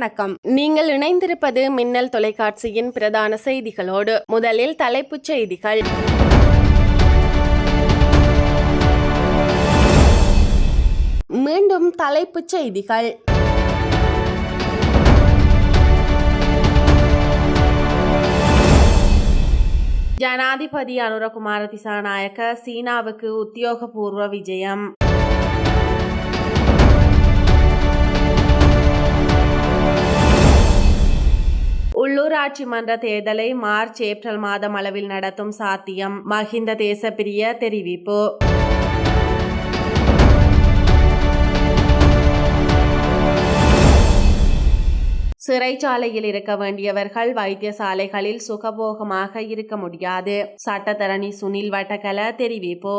வணக்கம். நீங்கள் இணைந்திருப்பது மின்னல் தொலைக்காட்சியின் பிரதான செய்திகளோடு முதலில் தலைப்புச் செய்திகள். மீண்டும் தலைப்புச் செய்திகள். ஜனாதிபதி அனுரகுமார திசாநாயக்க சீனாவுக்கு உத்தியோகபூர்வ விஜயம். உள்ளூராட்சி மன்ற தேர்தலை மார்ச் ஏப்ரல் மாதம் அளவில் நடத்தும் சாத்தியம் மஹிந்த தேசப்பிரிய தெரிவிப்பு. சிறைச்சாலையில் இருக்க வேண்டியவர்கள் வைத்தியசாலைகளில் சுகபோகமாக இருக்க முடியாது. சட்டத்தரணி சுனில் வட்டக்கல தெரிவிப்பு.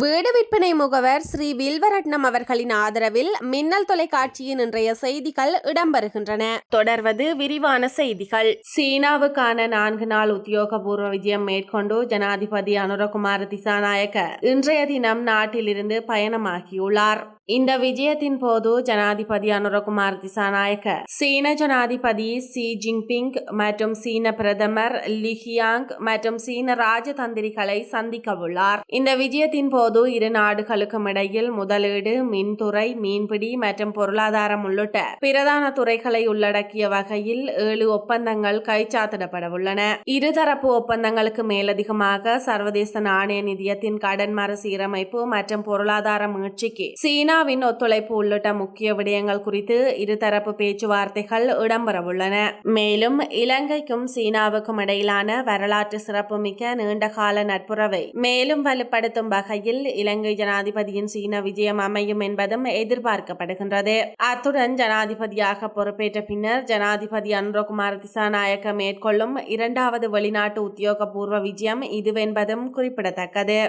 வீடு விற்பனை முகவர் ஸ்ரீ வில்வரட்னம் அவர்களின் ஆதரவில் மின்னல் தொலைக்காட்சியின் இன்றைய செய்திகள் இடம்பெறுகின்றன. தொடர்வது விரிவான செய்திகள். சீனாவுக்கான நான்கு நாள் உத்தியோகபூர்வ விஜயம் மேற்கொண்டு ஜனாதிபதி அனுரகுமார் திசாநாயக்க இன்றைய தினம் நாட்டிலிருந்து பயணமாகியுள்ளார். இந்த விஜயத்தின் போது ஜனாதிபதி அனுரகுமார் திசாநாயக்க சீன ஜனாதிபதி சி ஜின்பிங் மற்றும் சீன பிரதமர் லிஹியாங் மற்றும் சீன ராஜதந்திரிகளை சந்திக்கவுள்ளார். இந்த விஜயத்தின் போது இரு நாடுகளுக்கும் இடையில் முதலீடு மின்துறை மீன்பிடி மற்றும் பொருளாதாரம் உள்ளிட்ட பிரதான துறைகளை உள்ளடக்கிய வகையில் ஏழு ஒப்பந்தங்கள் கைச்சாத்திடப்பட உள்ளன இருதரப்பு ஒப்பந்தங்களுக்கு மேலதிகமாக சர்வதேச நாணய நிதியத்தின் கடன் மறுசீரமைப்பு மற்றும் பொருளாதார மீட்சிக்கு சீனாவின் ஒத்துழைப்பு உள்ளிட்ட முக்கிய விடயங்கள் குறித்து இருதரப்பு பேச்சுவார்த்தைகள் இடம்பெறவுள்ளன. மேலும் இலங்கைக்கும் சீனாவுக்கும் இடையிலான வரலாற்று சிறப்புமிக்க நீண்டகால நட்புறவை மேலும் வலுப்படுத்தும் வகையில் இலங்கை ஜனாதிபதியின் சீன விஜயம் அமையும் என்பதும் எதிர்பார்க்கப்படுகின்றது. அத்துடன் ஜனாதிபதியாக பொறுப்பேற்ற பின்னர் ஜனாதிபதி அனுரகுமார் திசாநாயக்க மேற்கொள்ளும் இரண்டாவது வெளிநாட்டு உத்தியோகபூர்வ விஜயம் இதுவென்பதும் குறிப்பிடத்தக்கது.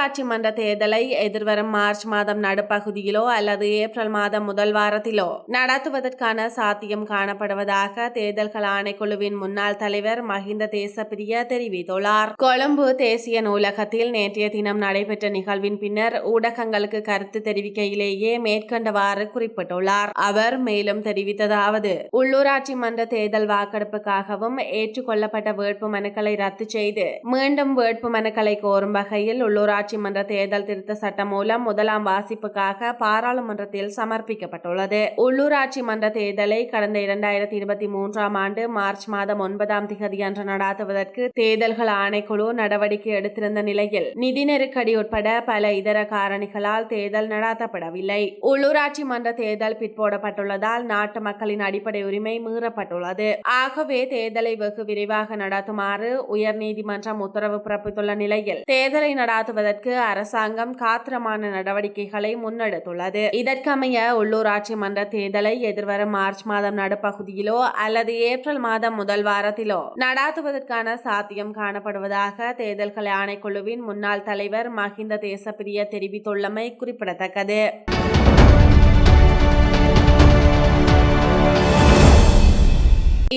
உள்ளூராட்சி மன்ற தேர்தலை எதிர்வரும் மார்ச் மாதம் நடுப்பகுதியிலோ அல்லது ஏப்ரல் மாதம் முதல் வாரத்திலோ நடத்துவதற்கான சாத்தியம் காணப்படுவதாக தேர்தல்கள் ஆணைக்குழுவின் முன்னாள் தலைவர் மஹிந்த தேசப்பிரிய தெரிவித்துள்ளார். கொழும்பு தேசிய நூலகத்தில் நேற்றைய தினம் நடைபெற்ற நிகழ்வின் பின்னர் ஊடகங்களுக்கு கருத்து தெரிவிக்கையிலேயே மேற்கண்டவாறு குறிப்பிட்டுள்ளார். அவர் மேலும் தெரிவித்ததாவது உள்ளூராட்சி மன்ற தேர்தல் வாக்கெடுப்புக்காகவும் ஏற்றுக்கொள்ளப்பட்ட வேட்பு மனுக்களை ரத்து செய்து மீண்டும் வேட்பு மனுக்களை கோரும் வகையில் உள்ளூராட்சி மன்ற தேர்தல் திருத்த சட்டம் மூலம் முதலாம் வாசிப்புக்காக பாராளுமன்றத்தில் சமர்ப்பிக்கப்பட்டுள்ளது. உள்ளூராட்சி மன்ற தேர்தலை கடந்த இரண்டாயிரத்தி இருபத்தி மூன்றாம் ஆண்டு மார்ச் மாதம் ஒன்பதாம் திகதி அன்று நடாத்துவதற்கு தேர்தல்கள் ஆணைக்குழு நடவடிக்கை எடுத்திருந்த நிலையில் நிதி நெருக்கடி உட்பட பல இதர காரணிகளால் தேர்தல் நடாத்தப்படவில்லை. உள்ளூராட்சி மன்ற தேர்தல் பிற்போடப்பட்டுள்ளதால் நாட்டு மக்களின் அடிப்படை உரிமை மீறப்பட்டுள்ளது. ஆகவே தேர்தலை வெகு விரைவாக நடத்துமாறு உயர்நீதிமன்றம் உத்தரவு பிறப்பித்துள்ள நிலையில் தேர்தலை நடாத்துவதற்கு தடுப்பதற்கு அரசாங்கம் காத்திரமான நடவடிக்கைகளை முன்னெடுத்துள்ளது. இதற்கமைய உள்ளூராட்சி மன்ற தேர்தலை எதிர்வரும் மார்ச் மாதம் நடுப்பகுதியிலோ அல்லது ஏப்ரல் மாதம் முதல் வாரத்திலோ நடாத்துவதற்கான சாத்தியம் காணப்படுவதாக தேர்தல்கள் ஆணைக்குழுவின் முன்னாள் தலைவர் மஹிந்த தேசப்பிரிய தெரிவித்துள்ளமை குறிப்பிடத்தக்கது.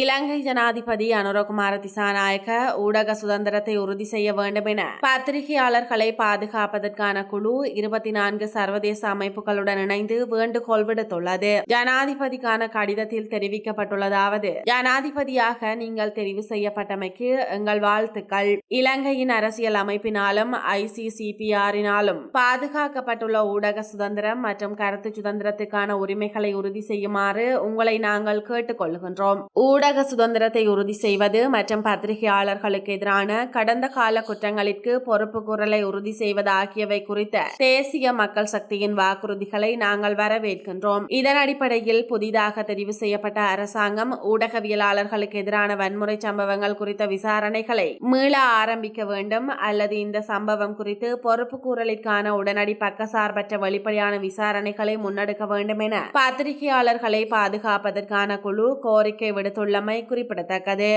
இலங்கை ஜனாதிபதி அனுரகுமார திசாநாயக ஊடக சுதந்திரத்தை உறுதி செய்ய வேண்டும் என பத்திரிகையாளர்களை பாதுகாப்பதற்கான குழு இருபத்தி நான்கு சர்வதேச அமைப்புகளுடன் இணைந்து வேண்டுகோள் விடுத்துள்ளது. ஜனாதிபதிக்கான கடிதத்தில் தெரிவிக்கப்பட்டுள்ளதாவது ஜனாதிபதியாக நீங்கள் தெரிவு செய்யப்பட்டமைக்கு எங்கள் வாழ்த்துக்கள். இலங்கையின் அரசியல் அமைப்பினாலும் ஐசிசிபிஆரினாலும் பாதுகாக்கப்பட்டுள்ள ஊடக சுதந்திரம் மற்றும் கருத்து சுதந்திரத்துக்கான உரிமைகளை உறுதி செய்யுமாறு உங்களை நாங்கள் கேட்டுக்கொள்கின்றோம். ஊடக சுதந்திரம் சுதந்திரத்தை உறுதி செய்வது மற்றும் பத்திரிகையாளர்களுக்கு எதிரான கடந்த கால குற்றங்களிற்கு பொறுப்பு குரலை உறுதி செய்வது ஆகியவை குறித்த தேசிய மக்கள் சக்தியின் வாக்குறுதிகளை நாங்கள் வரவேற்கின்றோம். இதன் அடிப்படையில் புதிதாக தெரிவு செய்யப்பட்ட அரசாங்கம் ஊடகவியலாளர்களுக்கு எதிரான வன்முறை சம்பவங்கள் குறித்த விசாரணைகளை மீள ஆரம்பிக்க வேண்டும். அல்லது இந்த சம்பவம் குறித்து பொறுப்பு கூறலிற்கான உடனடி பக்கசார்பற்ற வெளிப்படையான விசாரணைகளை முன்னெடுக்க வேண்டும் என பத்திரிகையாளர்களை பாதுகாப்பதற்கான குழு கோரிக்கை விடுத்துள்ளமை குறிப்பிடத்தக்கது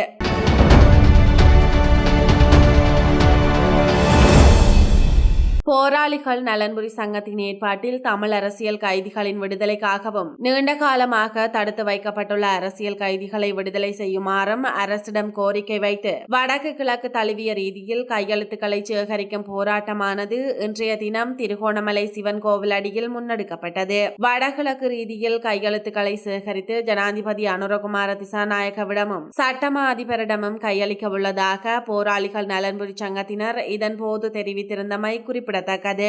போராளிகள் நலன்புரி சங்கத்தின் ஏற்பாட்டில் தமிழ் அரசியல் கைதிகளின் விடுதலைக்காகவும் நீண்ட காலமாக தடுத்து வைக்கப்பட்டுள்ள அரசியல் கைதிகளை விடுதலை செய்யுமாறும் அரசிடம் கோரிக்கை வைத்து வடக்கு கிழக்கு தழுவிய ரீதியில் கையெழுத்துக்களை சேகரிக்கும் போராட்டமானது இன்றைய தினம் திருகோணமலை சிவன் கோவில் அடியில் முன்னெடுக்கப்பட்டது. வடகிழக்கு ரீதியில் கையெழுத்துக்களை சேகரித்து ஜனாதிபதி அனுரகுமார திசாநாயகவிடமும் சட்டமா அதிபரிடமும் கையளிக்க உள்ளதாக போராளிகள் நலன்புரி சங்கத்தினர் இதன்போது தெரிவித்திருந்தமை குறிப்பிடத்தக்கது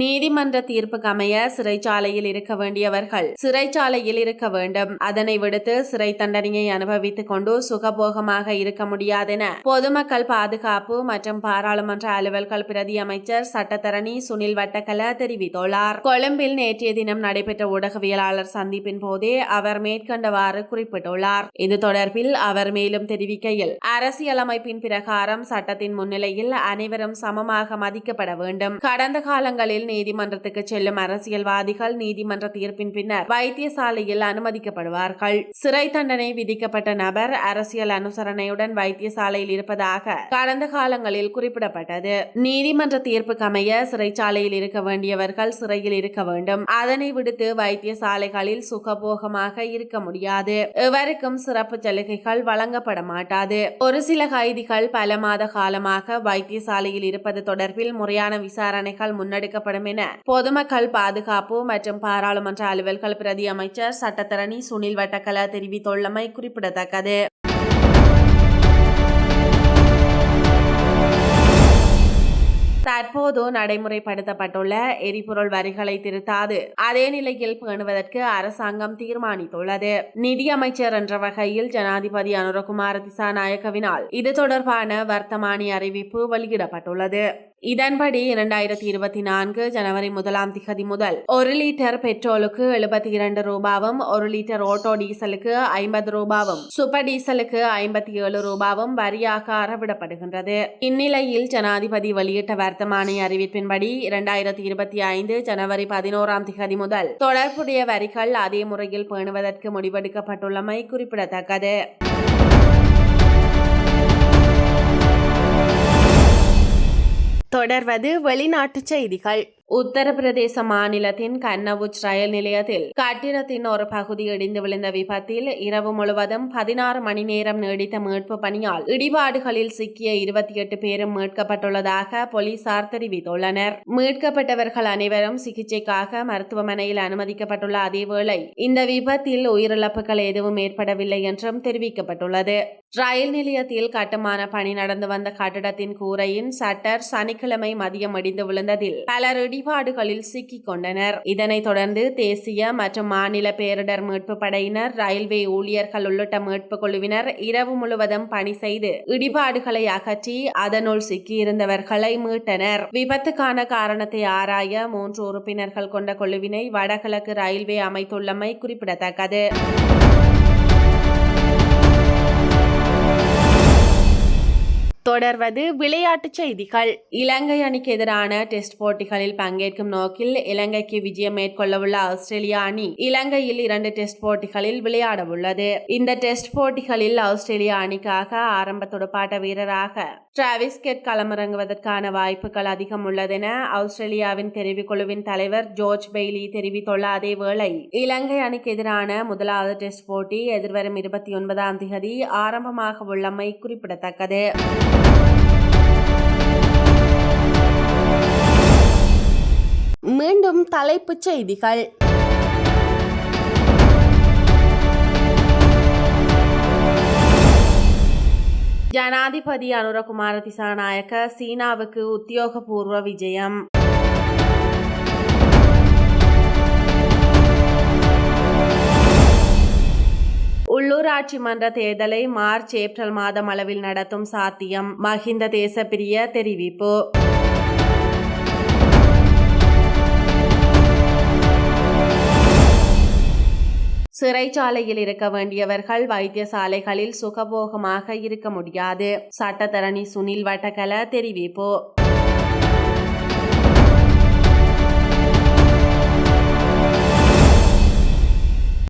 நீதிமன்ற தீர்ப்புக்கு அமைய சிறைச்சாலையில் இருக்க வேண்டியவர்கள். சிறைச்சாலையில் இருக்க வேண்டும். அதனை விடுத்து சிறை தண்டனையை அனுபவித்துக் கொண்டு சுகபோகமாக இருக்க முடியாதென பொதுமக்கள் பாதுகாப்பு மற்றும் பாராளுமன்ற அலுவல்கள் பிரதி அமைச்சர் சட்டத்தரணி சுனில் வட்டக்கல தெரிவித்துள்ளார். கொழும்பில் நேற்றைய தினம் நடைபெற்ற ஊடகவியலாளர் சந்திப்பின் போதே அவர் மேற்கண்டவாறு குறிப்பிட்டுள்ளார். இது தொடர்பில் அவர் மேலும் தெரிவிக்கையில் அரசியலமைப்பின் பிரகாரம் சட்டத்தின் முன்னிலையில் அனைவரும் சமமாக மதிக்கப்பட வேண்டும். கடந்த காலங்களில் நீதிமன்றத்துக்கு செல்லும் அரசியல்வாதிகள் நீதிமன்ற தீர்ப்பின் பின்னர் வைத்தியசாலையில் அனுமதிக்கப்படுவார்கள். சிறை தண்டனை விதிக்கப்பட்ட நபர் அரசியல் அனுசரணையுடன் வைத்தியசாலையில் இருப்பதாக கடந்த காலங்களில் குறிப்பிடப்பட்டது. நீதிமன்ற தீர்ப்புக்கு அமைய சிறைச்சாலையில் இருக்க வேண்டியவர்கள் சிறையில் இருக்க வேண்டும். அதனை விடுத்து வைத்தியசாலைகளில் சுகபோகமாக இருக்க முடியாது. எவருக்கும் சிறப்பு சலுகைகள் வழங்கப்பட மாட்டாது. ஒரு சில கைதிகள் பல மாத காலமாக வைத்தியசாலையில் இருப்பது தொடர்பில் முறையான விசாரணைகள் முன்னெடுக்கப்படும் என. பொதுமக்கள் பாதுகாப்பு மற்றும் பாராளுமன்ற அலுவல்கள் பிரதி அமைச்சர் சட்டத்தரணி சுனில் வட்டக்கல தெரிவித்துள்ளமை குறிப்பிடத்தக்கது. தற்போது நடைமுறைப்படுத்தப்பட்டுள்ள எரிபொருள் வரிகளை திருத்தாது. அதே நிலையில் பேணுவதற்கு அரசாங்கம் தீர்மானித்துள்ளது. நிதியமைச்சர் என்ற வகையில் ஜனாதிபதி அனுரகுமார திசாநாயக்கவினால் இது தொடர்பான வர்த்தமானி அறிவிப்பு வெளியிடப்பட்டுள்ளது. இதன்படி இரண்டாயிரத்தி இருபத்தி நான்கு ஜனவரி முதலாம் திகதி முதல் ஒரு லிட்டர் பெட்ரோலுக்கு எழுபத்தி இரண்டு ரூபாவும் ஒரு லிட்டர் ஓட்டோ டீசலுக்கு ஐம்பது ரூபாவும் சூப்பர் டீசலுக்கு ஐம்பத்தி ஏழு ரூபாவும் வரியாக அறவிடப்படுகின்றது இந்நிலையில் ஜனாதிபதி வெளியிட்ட வர்த்தமானி அறிவிப்பின்படி இரண்டாயிரத்தி இருபத்தி ஐந்து ஜனவரி பதினோராம் திகதி முதல் தொடர்புடைய வரிகள் அதே முறையில் பேணுவதற்கு முடிவெடுக்கப்பட்டுள்ளமை குறிப்பிடத்தக்கது. தொடர்வது வெளிநாட்டு செய்திகள். உத்தரப்பிரதேச மாநிலத்தின் கன்னவுச் ரயில் நிலையத்தில் கட்டிடத்தின் ஒரு பகுதி இடிந்து விழுந்த விபத்தில் இரவு முழுவதும் பதினாறு மணி நேரம் நீடித்த மீட்பு பணியால் இடிபாடுகளில் சிக்கிய இருபத்தி எட்டு பேரும் மீட்கப்பட்டுள்ளதாக போலீசார் தெரிவித்துள்ளனர். மீட்கப்பட்டவர்கள் அனைவரும் சிகிச்சைக்காக மருத்துவமனையில் அனுமதிக்கப்பட்டுள்ள அதேவேளை இந்த விபத்தில் உயிரிழப்புகள் எதுவும் ஏற்படவில்லை என்றும் தெரிவிக்கப்பட்டுள்ளது. ரயில் நிலையத்தில் கட்டுமான பணி நடந்து வந்த கட்டிடத்தின் கூரையின் சட்டர் சனிக்கிழமை மதியம் இடிந்து விழுந்ததில் பலர் இடிபாடுகளில் சிக்கிக் கொண்டனர். இதனைத் தொடர்ந்து தேசிய மற்றும் மாநில பேரிடர் மீட்பு படையினர் ரயில்வே ஊழியர்கள் உள்ளிட்ட மீட்பு குழுவினர் இரவு முழுவதும் பணி செய்து இடிபாடுகளை அகற்றி அதனுள் சிக்கியிருந்தவர்களை மீட்டனர். விபத்துக்கான காரணத்தை ஆராய மூன்று உறுப்பினர்கள் கொண்ட குழுவினை வடகிழக்கு ரயில்வே அமைத்துள்ளமை குறிப்பிடத்தக்கது. தொடர்வது விளையாட்டுச் செய்திகள். இலங்கை அணிக்கு எதிரான டெஸ்ட் போட்டிகளில் பங்கேற்கும் நோக்கில் இலங்கைக்கு விஜயம் மேற்கொள்ளவுள்ள ஆஸ்திரேலியா அணி இலங்கையில் இரண்டு டெஸ்ட் போட்டிகளில் விளையாட உள்ளது இந்த டெஸ்ட் போட்டிகளில் ஆஸ்திரேலியா அணிக்காக ஆரம்ப துடுப்பாட்ட வீரராக டிராவிஸ் கெட் களமிறங்குவதற்கான வாய்ப்புகள் அதிகம் உள்ளதென ஆஸ்திரேலியாவின் தெரிவுக்குழுவின் தலைவர் ஜோர்ஜ் பெய்லி தெரிவித்துள்ள அதேவேளை இலங்கை அணிக்கு எதிரான முதலாவது டெஸ்ட் போட்டி எதிர்வரும் இருபத்தி ஒன்பதாம் தேதி ஆரம்பமாக உள்ளமை குறிப்பிடத்தக்கது. மீண்டும் தலைப்புச் செய்திகள். ஜனாதிபதி அனுரகுமார திசாநாயக்க சீனாவுக்கு உத்தியோகபூர்வ விஜயம். உள்ளூராட்சி மன்ற தேர்தலை மார்ச் ஏப்ரல் மாதம் அளவில் நடத்தும் சாத்தியம் மஹிந்த தேசப்பிரிய தெரிவிப்பு. சிறைச்சாலையில் இருக்க வேண்டியவர்கள் வைத்தியசாலைகளில் சுகபோகமாக இருக்க முடியாது. சட்டத்தரணி சுனில் வட்டக்கல தெரிவிப்பு.